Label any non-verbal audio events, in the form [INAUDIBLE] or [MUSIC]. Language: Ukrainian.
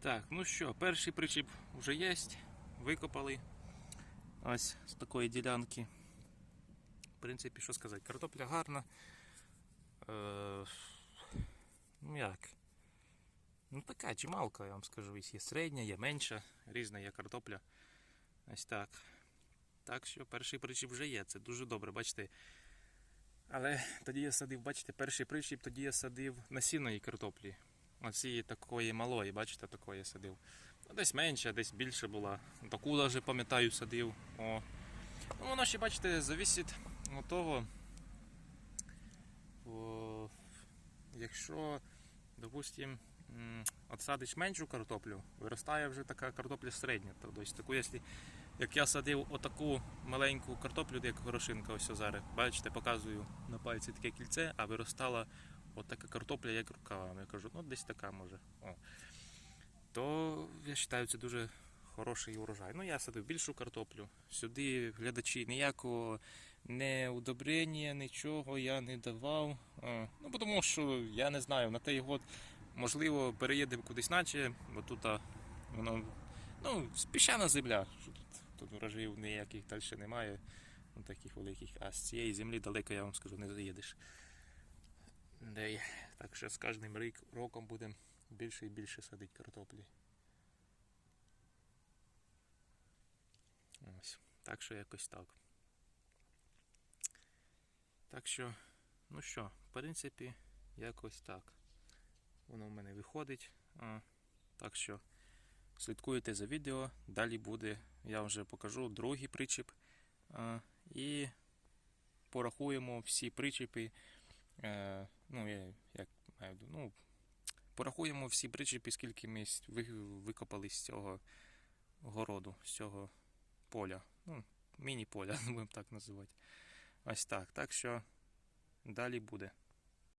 Так, ну що, перший причіп вже є. Викопали. Ось з такої ділянки. В принципі, що сказати, картопля гарна. Е, ну як? Ну така чималка, я вам скажу. Є середня, є менша, різна є картопля. Ось так. Так що перший причіп вже є, це дуже добре, бачите. Але тоді я садив, бачите, перший причіп, тоді я садив насінної картоплі. Оці такої малої, бачите, такої садив. Ну, десь менше, десь більше була. Таку навіть пам'ятаю, садив. О. Ну, воно ще, бачите, завісить від того. О, якщо, допустим, м, отсадиш меншу картоплю, виростає вже така картопля середня. Тобто, таку, якщо, як я садив отаку маленьку картоплю, як горошинка, ось зараз, бачите, показую на пальці таке кільце, а виростала отака картопля, як рукавами. Я кажу, ну десь така може. О. То я вважаю, це дуже хороший урожай. Ну, я садив більшу картоплю. Сюди глядачі ніякого не удобрення, нічого я не давав. А, Ну, тому що я не знаю, на той год, можливо, переїдемо кудись наче, бо тут воно ну, піщана земля. Що тут, тут врожаїв ніяких далі немає. Ну, таких великих. А з цієї землі далеко, я вам скажу, не заїдеш. Де, так що з кожним роком будемо більше і більше садити картоплі. Ось. Так що якось так. Так що, ну що, в принципі, якось так. Воно в мене виходить. Так що слідкуйте за відео. Далі буде, я вже покажу другий причіп. І порахуємо всі причіпи. Е, ну, я, як маю, ну, порахуємо всі причепи, скільки ми викопали з цього городу, з цього поля. Ну, міні-поля, [LAUGHS] будемо так називати. Ось так. Так що далі буде.